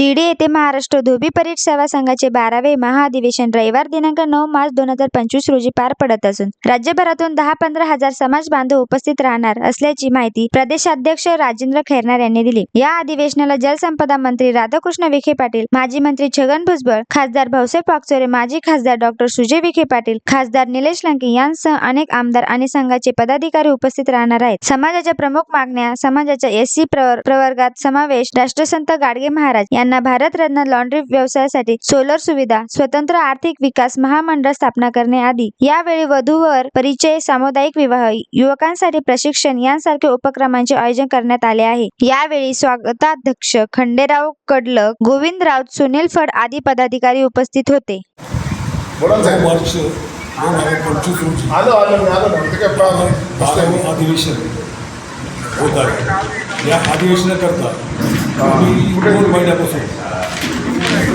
शिर्डी येथे महाराष्ट्र धोबी परीट सेवा संघाचे बारावे महाअधिवेशन रविवार दिनांक नऊ मार्च दोन हजार पंचवीस रोजी पार पडत असून राज्यभरातून दहा पंधरा हजार समाज बांधव उपस्थित राहणार असल्याची माहिती प्रदेशाध्यक्ष राजेंद्र खैरनार यांनी दिली. या अधिवेशनाला जलसंपदा मंत्री राधाकृष्ण विखे पाटील माजी मंत्री छगन भुजबळ खासदार भाऊसाहेब पाकचोरे माजी खासदार डॉक्टर सुजय विखे पाटील खासदार निलेश लंके यांसह अनेक आमदार आणि संघाचे पदाधिकारी उपस्थित राहणार आहेत. समाजाच्या प्रमुख मागण्या समाजाच्या एस सी प्रवर्गात समावेश राष्ट्रसंत गाडगे महाराज यांना भारतरत्न लॉन्ड्री व्यवसायासाठी सोलर सुविधा स्वतंत्र आर्थिक विकास महामंडळ स्थापना करणे आदी यावेळी वधूवर परिचय सामुदायिक विवाह युवकांसाठी प्रशिक्षण यांसारखे उपक्रमांचे आयोजन करण्यात आले आहे. यावेळी स्वागताध्यक्ष खंडेराव कडलक गोविंद राऊत सुनील फड आदी पदाधिकारी उपस्थित होते. अधिवेशन होत आहे. या अधिवेशनाकरता दोन महिन्यापासून.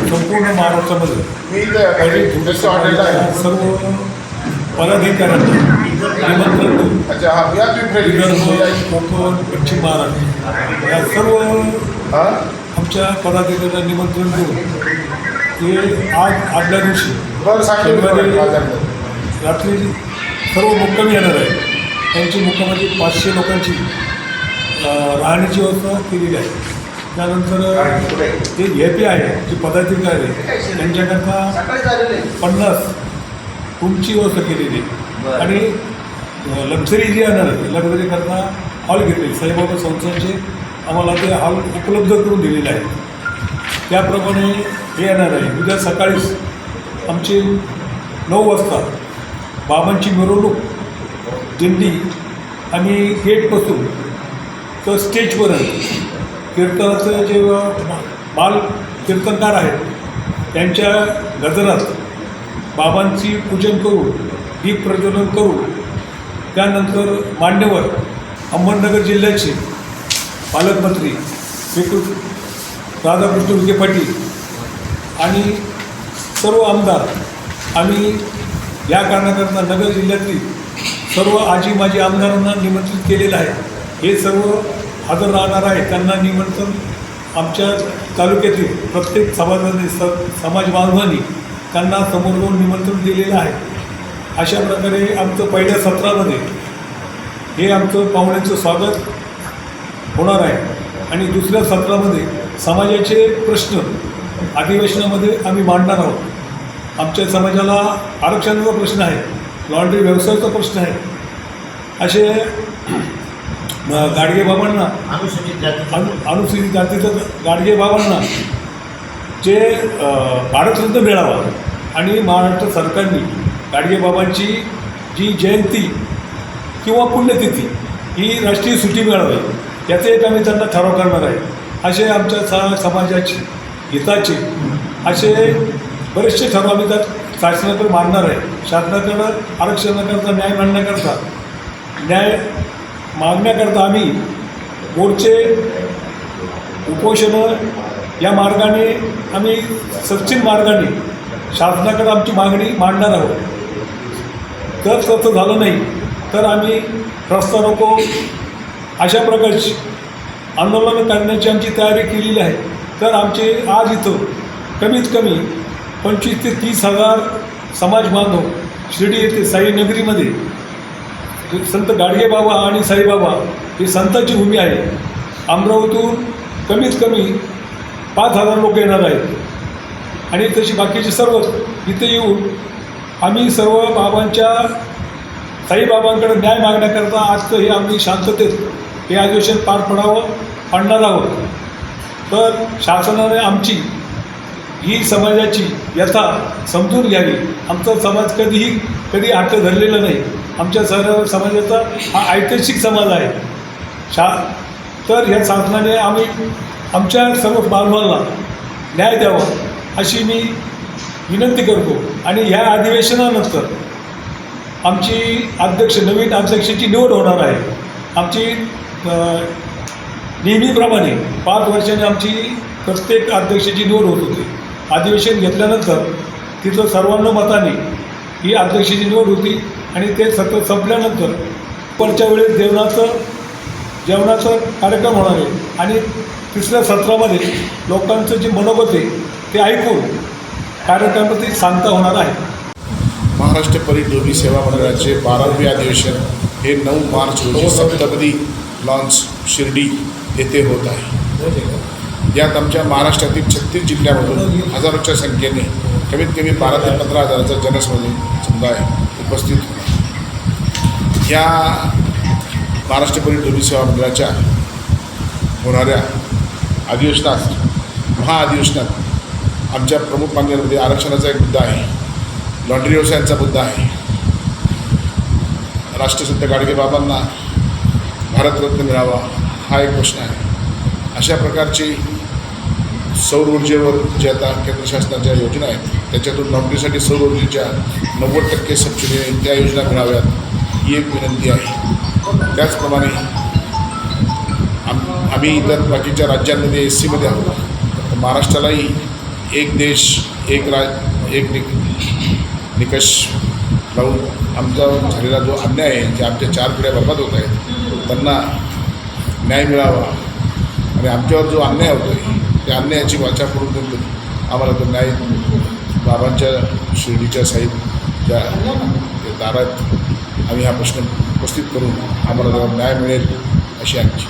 संपूर्ण महाराष्ट्रामध्ये. सर्व पदाधिकाऱ्यांना निमंत्रण हा कोकण पश्चिम महाराष्ट्र या सर्व आमच्या पदाधिकाऱ्यांना निमंत्रण देऊन ते आज आदल्या दिवशी. रात्री सर्व मुक्कामी येणार आहे त्यांची मुक्कामाची पाचशे लोकांची राहण्याची व्यवस्था केलेली आहे. त्यानंतर जे ए पी आहे जे पदाधिकारी आहे त्यांच्याकरता पन्नास रूमची व्यवस्था केलेली आहे. आणि लक्झरी जी येणार आहे लक्झरी करता हॉल घेतले साईबाबा संस्थांचे आम्हाला ते हॉल उपलब्ध करून दिलेले आहेत. त्याप्रमाणे हे येणार आहे. उद्या सकाळीच आमची नऊ वाजता बाबांची मिरवणूक दिंडी आणि गेटपासून तर स्टेजपर्यंत कीर्तनाचं जे बाल कीर्तनकार आहेत त्यांच्या गजरात बाबांची पूजन करून दीप प्रज्वलन करून त्यानंतर मान्यवर अहमदनगर जिल्ह्याचे पालकमंत्री श्रीकृष्ण राधाकृष्ण विखे पाटील आणि सर्व आमदार आम्ही या कारणाकरता नगर जिल्ह्यातील सर्व आजी माजी आमदारांना निमंत्रित केलेलं आहे. हे सर्व हजर राहणार आहे. त्यांना निमंत्रण आमच्या तालुक्यातील प्रत्येक समाजाने स समाज बांधवांनी त्यांना समोर जाऊन निमंत्रण दिलेलं आहे. अशा प्रकारे आमचं पहिल्या सत्रामध्ये हे आमचं पाहुण्यांचं स्वागत होणार आहे. आणि दुसऱ्या सत्रामध्ये समाजाचे प्रश्न अधिवेशनामध्ये आम्ही मांडणार आहोत. आमच्या समाजाला आरक्षणाचा प्रश्न आहे लॉन्ड्री व्यवसायाचा प्रश्न आहे. असे गाडगे बाबांना. अनुसूचित जाती अनु अनुसूचित जातीचं गाडगे बाबांना जे भारतरत्न मिळावा आणि महाराष्ट्र सरकारने गाडगे बाबांची जी जयंती किंवा पुण्यतिथी ही राष्ट्रीय सुट्टी मिळावी याचे एक आम्ही त्यांना ठराव करणार आहे. असे आमच्या सा समाजाचे हिताचे असे बरेचसे ठराव आम्ही त्यात शासनाकडे मांडणार आहे. शासनाकडं आरक्षणाकरता न्याय मांडण्याकरता न्याय मागण्याकरता आम्ही बोर्डचे उपोषणं या मार्गाने आम्ही सचिन मार्गाने शासनाकडे आमची मागणी मांडणार आहोत. जर तसं झालं नाही तर आम्ही रस्ता रोको. अशा प्रकारची आंदोलनं करण्याची आमची तयारी केलेली आहे. तर आमचे आज इथं कमीत कमी पंचवीस ते तीस हजार समाज बांधव शिर्डी येथे साईनगरीमध्ये संत गाडगे बाबा आणि साईबाबा ही संतांची भूमी आहे. अमरावतीहून कमीत कमी पाच हजार लोक येणार आहेत. आणि तशी बाकीचे सर्व इथे येऊन आम्ही सर्व बाबांच्या साईबाबांकडे न्याय मागण्याकरता आजचं हे आम्ही शांततेत हे अधिवेशन पार पडावं पाडणार आहोत. तर शासनाने आमची ही समाजाची यथा समजून घ्यावी. आमचा समाज कधीही कधी हट्ट धरलेला नाही. आमच्या सर समाजाचा हा ऐतिहासिक समाज आहे. शा तर या शासनाने आम्ही आमच्या सर्व बांधवांना न्याय द्यावा अशी मी विनंती करतो. आणि ह्या अधिवेशनानंतर आमची अध्यक्ष नवीन अध्यक्षाची निवड होणार आहे. आमची नेहमीप्रमाणे पाच वर्षांनी आमची प्रत्येक अध्यक्षाची निवड होत होती. अधिवेशन घेतल्यानंतर तिथं सर्वानुमताने ही अध्यक्षाची निवड होती. आणि ते सतत संपल्यानंतर पुढच्या वेळेस जेवणाचं जेवणाचा कार्यक्रम होणार आहे. आणि तिसऱ्या सत्रामध्ये लोकांचं जे मनोगत आहे ते ऐकून कार्यक्रमाची सांगता होणार आहे. महाराष्ट्र परिढोबी सेवा मंडळाचे बारावे अधिवेशन हे नऊ मार्च रोजी सप्तपदी लॉन्च शिर्डी येथे होत आहे. यात आमच्या महाराष्ट्रातील छत्तीस जिल्ह्यामधून हजारोच्या संख्येने कमीत कमी बारा ते पंधरा हजाराचा जनसमूह समुदाय उपस्थित या महाराष्ट्र परिढोबी सेवा मंडळाच्या होणाऱ्या अधिवेशनात महाअधिवेशनात आमच्या प्रमुख मागण्यांमध्ये आरक्षणाचा एक मुद्दा आहे. लॉन्ड्री व्यवसायांचा मुद्दा आहे. राष्ट्रसंत गाडगेबाबांना भारतरत्न मिळावा हा एक प्रश्न आहे. अशा प्रकारची सौर ऊर्जेवर जे आता केंद्र शासनाच्या योजना आहेत त्याच्यातून नोकरीसाठी सौर ऊर्जेच्या नव्वद टक्के सबसिडी त्या योजना मिळाव्यात. ही एक विनंती आहे. त्याचप्रमाणे आम आम्ही इतर बाकीच्या राज्यांमध्ये एस सीमध्ये आहोत. तर महाराष्ट्रालाही एक देश एक राज एक निक निकष लावून आमचा झालेला जो अन्याय आहे जे आमच्या चार पिढ्या बर्बाद होत आहेत त्यांना न्याय मिळावा आणि आमच्यावर जो अन्याय होतो आहे त्या अन्यायाची वाचा करून देऊन आम्हाला तो न्याय बाबांच्या शिर्डीच्या साईडच्या ते दारात आम्ही हा प्रश्न उपस्थित करून आम्हाला त्याला न्याय मिळेल अशी आमची